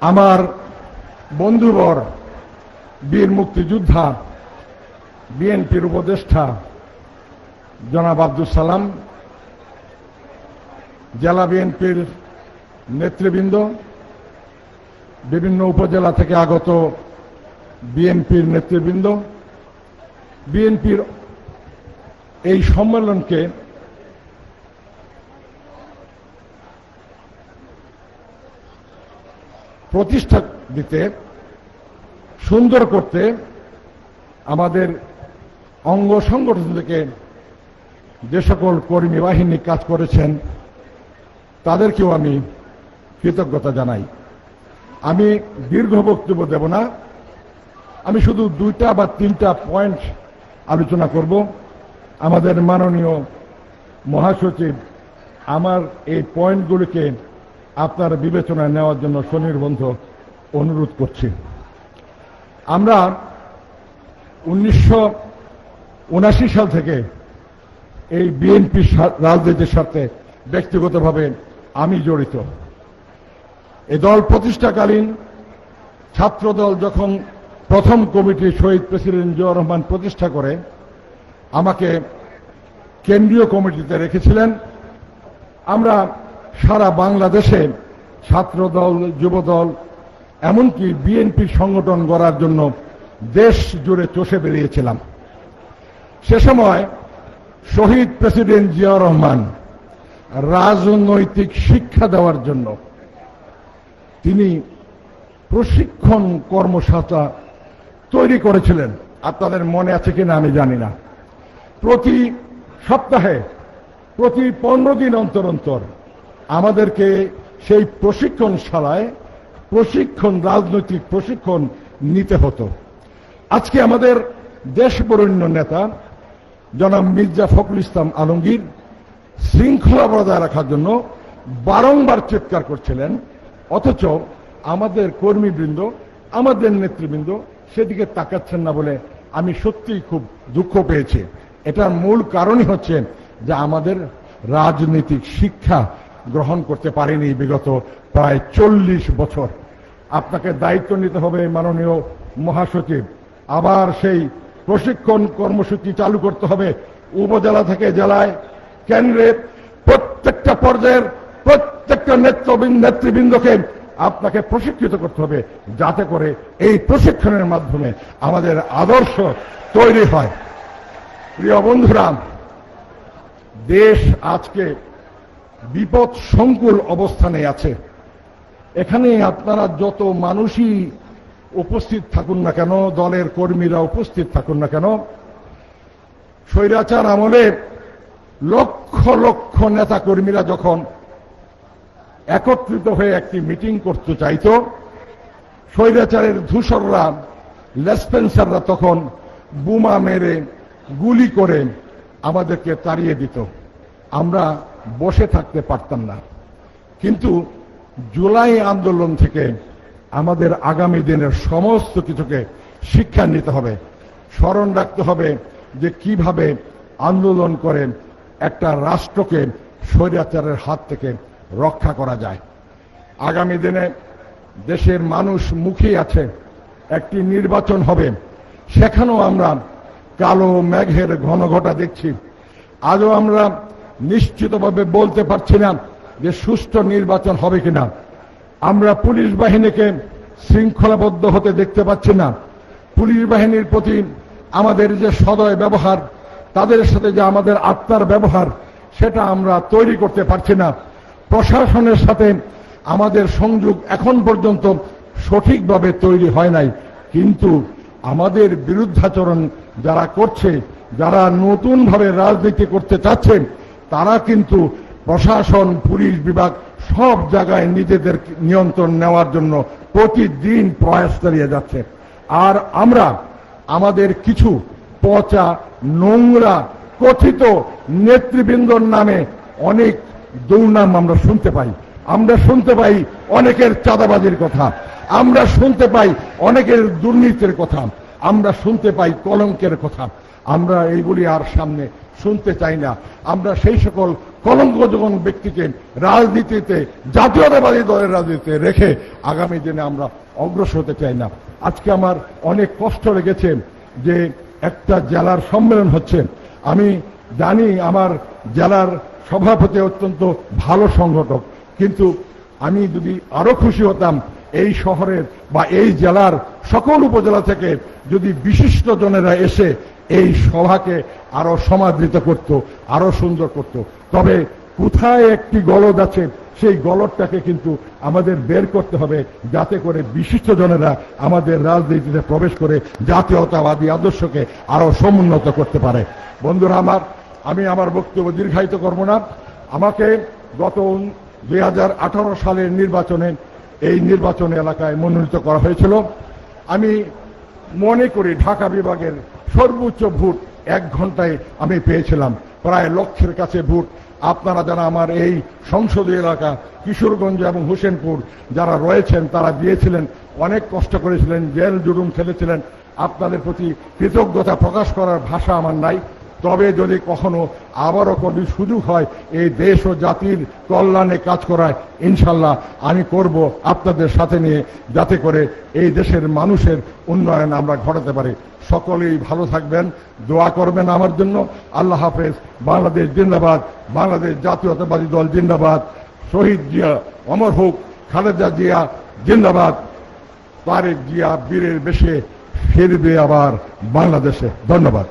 আমার বন্ধুবর, বীর মুক্তিযোদ্ধা, বিএনপির উপদেষ্টা, জনাব আব্দুল সালাম, জেলা বিএনপির নেতৃবৃন্দ, বিভিন্ন উপজেলা থেকে আগত বিএনপির নেতৃবৃন্দ, বিএনপির এই সম্মেলনকে প্রতিষ্ঠা দিতে, সুন্দর করতে আমাদের অঙ্গ সংগঠন থেকে যে সকল কর্মী বাহিনী কাজ করেছেন, তাদেরকেও আমি কৃতজ্ঞতা জানাই। আমি দীর্ঘ বক্তব্য দেব না। আমি শুধু দুইটা বা তিনটা পয়েন্ট আলোচনা করব। আমাদের মাননীয় মহাসচিব আমার এই পয়েন্টগুলিকে আপনার বিবেচনায় নেওয়ার জন্য স্বনির্বন্ধ অনুরোধ করছি। আমরা উনিশশো সাল থেকে এই বিএনপি রাজনীতির সাথে ব্যক্তিগতভাবে আমি জড়িত। এই দল প্রতিষ্ঠাকালীন ছাত্রদল যখন প্রথম কমিটি শহীদ প্রেসিডেন্ট জিয়া রহমান প্রতিষ্ঠা করে, আমাকে কেন্দ্রীয় কমিটিতে রেখেছিলেন। আমরা সারা বাংলাদেশে ছাত্রদল, যুবদল, এমনকি বিএনপি সংগঠন গড়ার জন্য দেশ জুড়ে চষে বেরিয়েছিলাম। সে সময় শহীদ প্রেসিডেন্ট জিয়া রহমান রাজনৈতিক শিক্ষা দেওয়ার জন্য তিনি প্রশিক্ষণ কর্মশালা তৈরি করেছিলেন। আপনাদের মনে আছে কিনা আমি জানি না। প্রতি সপ্তাহে, প্রতি পনেরো দিন অন্তর অন্তর আমাদেরকে সেই প্রশিক্ষণশালায় প্রশিক্ষণ, রাজনৈতিক প্রশিক্ষণ নিতে হতো। আজকে আমাদের দেশ দেশবরণ্য নেতা জনাব মির্জা ফখরুল ইসলাম আলমগীর শৃঙ্খলা বজায় রাখার জন্য বারংবার চিৎকার করছিলেন, অথচ আমাদের কর্মীবৃন্দ, আমাদের নেতৃবৃন্দ সেদিকে তাকাচ্ছেন না বলে আমি সত্যিই খুব দুঃখ পেয়েছি। এটার মূল কারণই হচ্ছে যে আমাদের রাজনৈতিক শিক্ষা গ্রহণ করতে পারেনি বিগত প্রায় চল্লিশ বছর। আপনাকে দায়িত্ব নিতে হবে মাননীয় মহাসচিব। আবার সেই প্রশিক্ষণ কর্মসূচি চালু করতে হবে উপজেলা থেকে জেলায়। কেন্দ্রে প্রত্যেকটা পর্যায়ের প্রত্যেকটা নেতৃবৃন্দ, নেতৃবৃন্দকে আপনাকে প্রশিক্ষিত করতে হবে যাতে করে এই প্রশিক্ষণের মাধ্যমে আমাদের আদর্শ তৈরি হয়। প্রিয় বন্ধুরা, দেশ আজকে বিপদ সংকুল অবস্থানে আছে। এখানে আপনারা যত মানুষই উপস্থিত থাকুন না কেন, দলের কর্মীরা উপস্থিত থাকুন না কেন, স্বৈরাচার আমলে লক্ষ লক্ষ নেতা কর্মীরা যখন একত্রিত হয়ে একটি মিটিং করতে চাইত, স্বৈরাচারের ধূসররা, লেসপেন্সাররা তখন বোমা মেরে গুলি করে আমাদেরকে তাড়িয়ে দিত। আমরা বসে থাকতে পারতাম না। কিন্তু জুলাই আন্দোলন থেকে আমাদের আগামী দিনের সমস্ত কিছুকে শিক্ষা নিতে হবে। স্মরণ রাখতে হবে যে কীভাবে আন্দোলন করে একটা রাষ্ট্রকে স্বৈরাচারের হাত থেকে রক্ষা করা যায়। আগামী দিনে দেশের মানুষ মুখী আছে, একটি নির্বাচন হবে। সেখানেও আমরা কালো মেঘের ঘন ঘটা দেখছি। আজও আমরা নিশ্চিতভাবে বলতে পারছি না যে সুষ্ঠু নির্বাচন হবে কিনা। আমরা পুলিশ বাহিনীকে শৃঙ্খলাবদ্ধ হতে দেখতে পাচ্ছি না। পুলিশ বাহিনীর প্রতি আমাদের যে সদয় ব্যবহার, তাদের সাথে যে আমাদের আত্মার ব্যবহার, সেটা আমরা তৈরি করতে পারছি না। প্রশাসনের সাথে আমাদের সংযোগ এখন পর্যন্ত সঠিকভাবে তৈরি হয় নাই। কিন্তু আমাদের বিরুদ্ধাচরণ যারা করছে, যারা নতুনভাবে রাজনীতি করতে চাচ্ছেন তারা কিন্তু প্রশাসন, পুলিশ বিভাগ সব জায়গায় নিজেদের নিয়ন্ত্রণ নেওয়ার জন্য প্রতিদিন প্রয়াস চালিয়ে যাচ্ছে। আর আমরা, আমাদের কিছু পচা, নোংরা, কথিত নেতৃবৃন্দর নামে অনেক দুর্নাম আমরা শুনতে পাই। আমরা শুনতে পাই অনেকের চাঁদাবাজির কথা। আমরা শুনতে পাই অনেকের দুর্নীতির কথা। আমরা শুনতে পাই কলঙ্কের কথা। আমরা এইগুলি আর সামনে শুনতে চাই না। আমরা সেই সকল কলঙ্ক কলঙ্কজগন ব্যক্তিকে রাজনীতিতে, জাতীয়তাবাদী দলের রাজনীতিতে রেখে আগামী দিনে আমরা অগ্রসর হতে চাই না। আজকে আমার অনেক কষ্ট লেগেছে যে একটা জেলার সম্মেলন হচ্ছে। আমি জানি আমার জেলার সভাপতি অত্যন্ত ভালো সংগঠক, কিন্তু আমি যদি আরও খুশি হতাম এই শহরের বা এই জেলার সকল উপজেলা থেকে যদি বিশিষ্ট জনেরা এসে এই সভাকে আরও সমাদৃত করত, আরও সুন্দর করত। তবে কোথায় একটি গলদ আছে, সেই গলদটাকে কিন্তু আমাদের বের করতে হবে যাতে করে বিশিষ্ট জনেরা আমাদের রাজনীতিতে প্রবেশ করে জাতীয়তাবাদী আদর্শকে আরও সমুন্নত করতে পারে। বন্ধুরা আমার, আমি আমার বক্তব্য দীর্ঘায়িত করব না। আমাকে গত দুই হাজার আঠারো সালের নির্বাচনে, এই নির্বাচন এলাকায় মনোনীত করা হয়েছিল। আমি মনে করি ঢাকা বিভাগের সর্বোচ্চ ভোট এক ঘন্টায় আমি পেয়েছিলাম। প্রায় লক্ষের কাছে ভোট। আপনারা যারা আমার এই সংসদীয় এলাকা, কিশোরগঞ্জ এবং হোসেনপুর যারা রয়েছেন, তারা দিয়েছিলেন অনেক কষ্ট করেছিলেন, জেল জুলুম খেলেছিলেন। আপনাদের প্রতি কৃতজ্ঞতা প্রকাশ করার ভাষা আমার নাই। তবে যদি কখনো আবারও কোনো সুযোগ হয়, এই দেশ ও জাতির কল্যাণে কাজ করায়, ইনশাল্লাহ আমি করব আপনাদের সাথে নিয়ে, যাতে করে এই দেশের মানুষের উন্নয়ন আমরা ঘটাতে পারি। সকলেই ভালো থাকবেন, দোয়া করবেন আমার জন্য। আল্লাহ হাফেজ, বাংলাদেশ জিন্দাবাদ, বাংলাদেশ জাতীয়তাবাদী দল জিন্দাবাদ। শহীদ জিয়া, অমর হোক, খালেদা জিয়া, জিন্দাবাদ। তারেক জিয়া, বীরের বেশে ফিরবে আবার বাংলাদেশে। ধন্যবাদ।